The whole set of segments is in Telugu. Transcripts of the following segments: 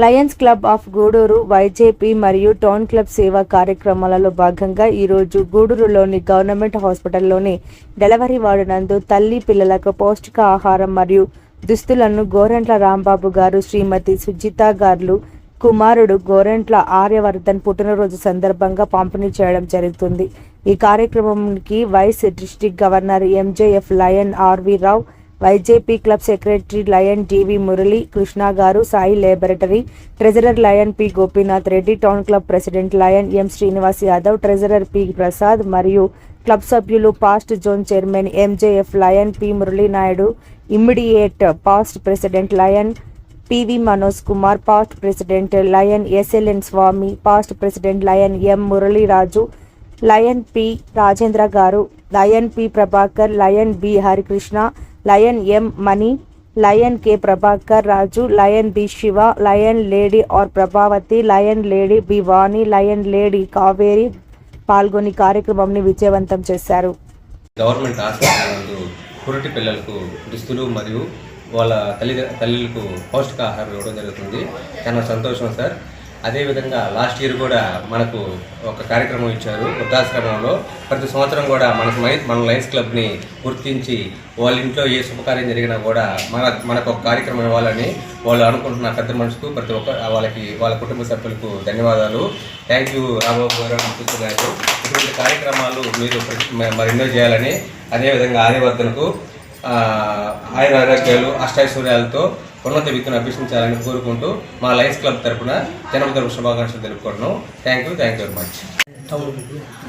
Lions Club of Gudur YJP మరియు టౌన్ క్లబ్ సేవా కార్యక్రమాలలో భాగంగా ఈరోజు గూడూరులోని గవర్నమెంట్ హాస్పిటల్లోని డెలివరీ వార్డు నందు తల్లి పిల్లలకు పౌష్టిక ఆహారం మరియు దుస్తులను గోరెంట్ల రాంబాబు గారు శ్రీమతి సుజిత గారు కుమారుడు గోరెంట్ల ఆర్యవర్ధన్ పుట్టినరోజు సందర్భంగా పంపిణీ చేయడం జరుగుతుంది. ఈ కార్యక్రమానికి vice district governor MJF lion RV Rao YJP club secretary lion TV Murali Krishna garu Sai laboratory treasurer lion P Gopinath Reddy town club president lion M Srinivas Yadav treasurer P Prasad మరియు క్లబ్ సభ్యులు past zone chairman MJF lion P Murali Naidu immediate past president lion PV Manoj Kumar past president lion SLN Swamy past president lion M Muraliraju lion P Rajendra garu lion P Prabhakar lion B Harikrishna lion M Mani lion K Prabhakar Raju lion B Shiva lion lady R Prabhavathi lion lady B Vani lion lady Kaveri పాల్గొని కార్యక్రమంని విజయవంతం చేశారు. గవర్నమెంట్ హాస్పిటల్ నందు పిల్లలకు దుస్తులు మరియు వాళ్ళ తల్లి తల్లులకు పౌష్టికాహారం ఇవ్వడం జరుగుతుంది. చాలా సంతోషం సార్. అదేవిధంగా లాస్ట్ ఇయర్ కూడా మనకు ఒక కార్యక్రమం ఇచ్చారు వృద్ధాశ్రమంలో. ప్రతి సంవత్సరం కూడా మన మన లయన్స్ క్లబ్ని గుర్తించి వాళ్ళ ఇంట్లో ఏ శుభకార్యం జరిగినా కూడా మన మనకు ఒక కార్యక్రమం ఇవ్వాలని వాళ్ళు అనుకుంటున్న పెద్ద మనసుకు ప్రతి ఒక్క వాళ్ళకి వాళ్ళ కుటుంబ సభ్యులకు ధన్యవాదాలు. థ్యాంక్ యూ రాబాబు గారు అనిపిస్తు గారు. ఇటువంటి కార్యక్రమాలు మీరు మరి మ- మరెన్నో చేయాలని అదేవిధంగా ఆర్యవర్ధనకు ఆ, ఆయుర ఆరోగ్యాలు అష్టాశ్వర్యాలతో ఉన్నత విద్యను అభ్యసించాలని కోరుకుంటూ మా లయన్స్ క్లబ్ తరఫున జన్మదిన శుభాకాంక్షలు తెలుపుకుంటున్నాం. Thank you thank you very much town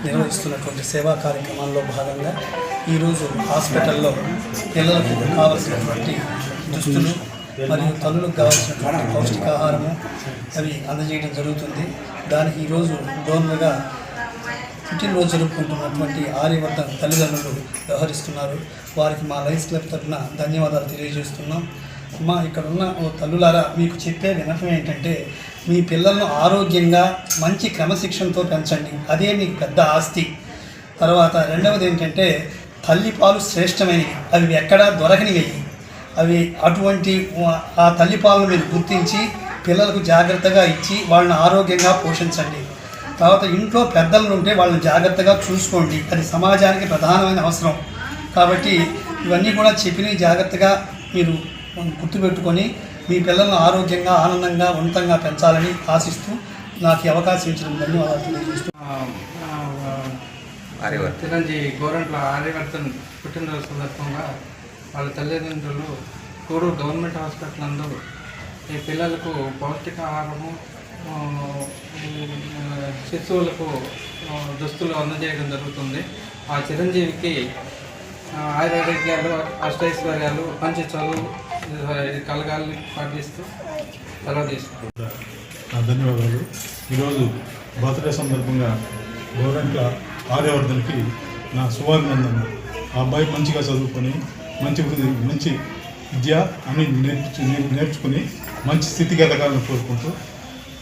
నిర్వహిస్తున్నటువంటి సేవా కార్యక్రమాల్లో భాగంగా ఈరోజు హాస్పిటల్లో పిల్లలకు కావలసినటువంటి దుస్తులు మరియు తల్లులకు కావాల్సినటువంటి పౌష్టికాహారము అవి అందజేయడం జరుగుతుంది. దానికి ఈరోజు డోనర్గా పుట్టినరోజు జరుపుకుంటున్నటువంటి ఆర్యవర్ధన్ తల్లిదండ్రులు వ్యవహరిస్తున్నారు. వారికి మా లైన్స్ క్లబ్ తరఫున ధన్యవాదాలు తెలియజేస్తున్నాం. అమ్మా ఇక్కడ ఉన్న ఓ తల్లులారా మీకు చెప్పే వినపం ఏంటంటే మీ పిల్లలను ఆరోగ్యంగా మంచి క్రమశిక్షణతో పెంచండి. అదే మీకు పెద్ద ఆస్తి. తర్వాత రెండవది ఏంటంటే తల్లిపాలు శ్రేష్టమైనవి. అవి ఎక్కడా దొరకనివి అవి అటువంటి ఆ తల్లిపాలను మీరు గుర్తించి పిల్లలకు జాగ్రత్తగా ఇచ్చి వాళ్ళని ఆరోగ్యంగా పోషించండి. తర్వాత ఇంట్లో పెద్దలు ఉంటే వాళ్ళని జాగ్రత్తగా చూసుకోండి. అది సమాజానికి ప్రధానమైన అవసరం. కాబట్టి ఇవన్నీ కూడా చెప్పినవి జాగ్రత్తగా మీరు గుర్తుపెట్టుకొని మీ పిల్లలను ఆరోగ్యంగా ఆనందంగా ఉన్నతంగా పెంచాలని ఆశిస్తూ నాకు అవకాశం ఇచ్చిన ధన్యవాదాలు తెలియజేస్తూ ఆర్యవర్ధన్ చిరంజీవి గోరంట్ల ఆర్యవర్ధన్ పుట్టినరోజు సందర్భంగా వాళ్ళ తల్లిదండ్రులు కోడూరు గవర్నమెంట్ హాస్పిటల్ నందు ఈ పిల్లలకు పౌష్టికాహారము ఆ, ఈ, ఆ, శిశువులకు దుస్తులు అందజేయడం జరుగుతుంది. ఆ చిరంజీవికి ఆయురారోగ్యాలు అష్టైశ్వర్యాలు మంచి చదువు కలగాలని పాటిస్తూ ధన్యవాదాలు. ఈరోజు బర్త్డే సందర్భంగా గవర్నమెంట్ల ఆర్యవర్ధన్కి నా శుభాభినందనలు. ఆ అబ్బాయి మంచిగా చదువుకొని మంచి మంచి విద్య అని నేర్చు నేర్చుకుని మంచి స్థితికి ఎదగాలని కోరుకుంటూ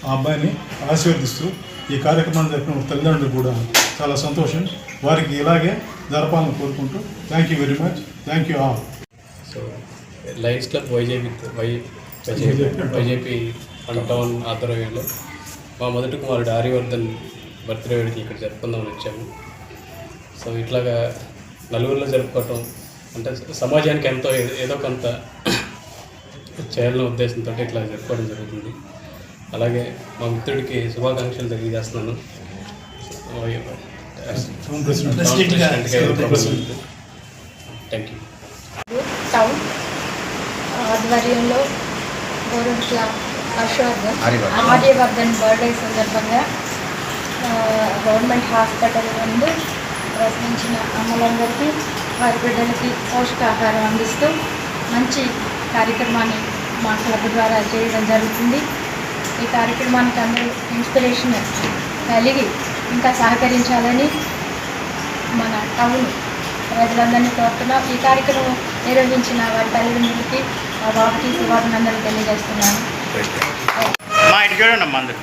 ఆ అబ్బాయిని ఆశీర్వదిస్తూ ఈ కార్యక్రమాన్ని జరిపిన తల్లిదండ్రులు కూడా చాలా సంతోషం. వారికి ఇలాగే జరపాలని కోరుకుంటూ thank you very much thank you all so lions club YJP Y YJP YJP and town ఆధ్వర్యంలో మా మొదటి కుమారుడు ఆర్యవర్ధన్ బర్త్డే వేడుకలు ఇక్కడ జరుపుకుందామని వచ్చాము. సో ఇట్లాగా నలుగురిలో జరుపుకోవటం అంటే సమాజానికి ఎంతో ఏదో కొంత చేయాలనే ఉద్దేశంతో ఇట్లా జరుపుకోవడం జరుగుతుంది. అలాగే మా మిత్రుడికి శుభాకాంక్షలు తెలియజేస్తున్నాను. థ్యాంక్ యూ ఆధ్వర్యంలో గోరంట్ల హర్షవర్ధన్ ఆర్యవర్ధన్. బర్త్డే సందర్భంగా గవర్నమెంట్ హాస్పిటల్ నందు ప్రశ్నించిన అమ్మలందరికీ వారి బిడ్డలకి పోషకాహారం అందిస్తూ మంచి కార్యక్రమాన్ని మా క్లబ్ ద్వారా చేయడం జరుగుతుంది ఈ కార్యక్రమానికి అందరూ ఇన్స్పిరేషన్ కలిగి ఇంకా సహకరించాలని మన టౌన్ ప్రజలందరినీ కోరుతున్నాం ఈ కార్యక్రమం నిర్వహించిన వారి తల్లిదండ్రులకి మా ఇటు చూడండి అమ్మా అందరు.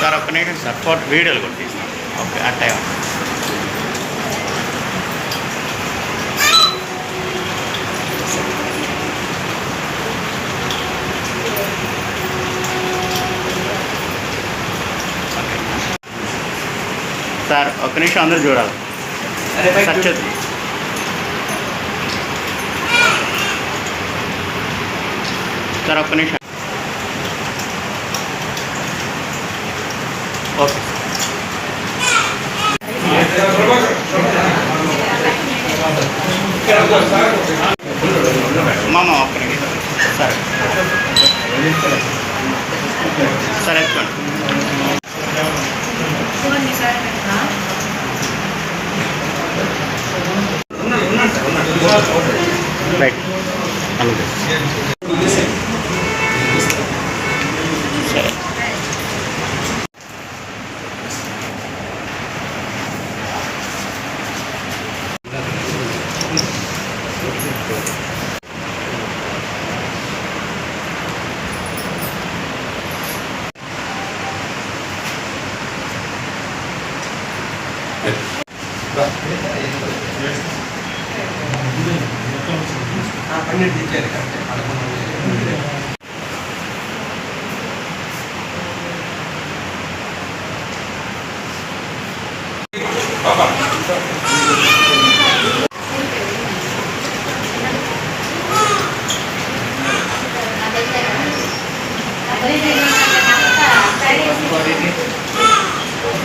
సార్ ఒక నిమిషం సార్. ఫోటో వీడియోలు కూడా తీస్తాం. ఓకే సార్ ఒక నిమిషం అందరు చూడాలి. సచ్చదు సార్ ఒక్క నిమిషం ఓకే మామ ఒక్క నిమిషం సరే సరే ఎత్తుకోండి రైట్ అలాగే సరే పన్నెండు ఇచ్చారు కరెక్ట్ పదకొండు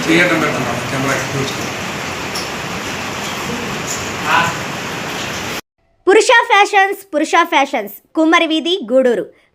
చేయడం పెడుతున్నాం కెమెరా చూసుకో పురుష ఫ్యాషన్స్ పురుష ఫ్యాషన్స్ కుమ్మరి వీధి గూడూరు.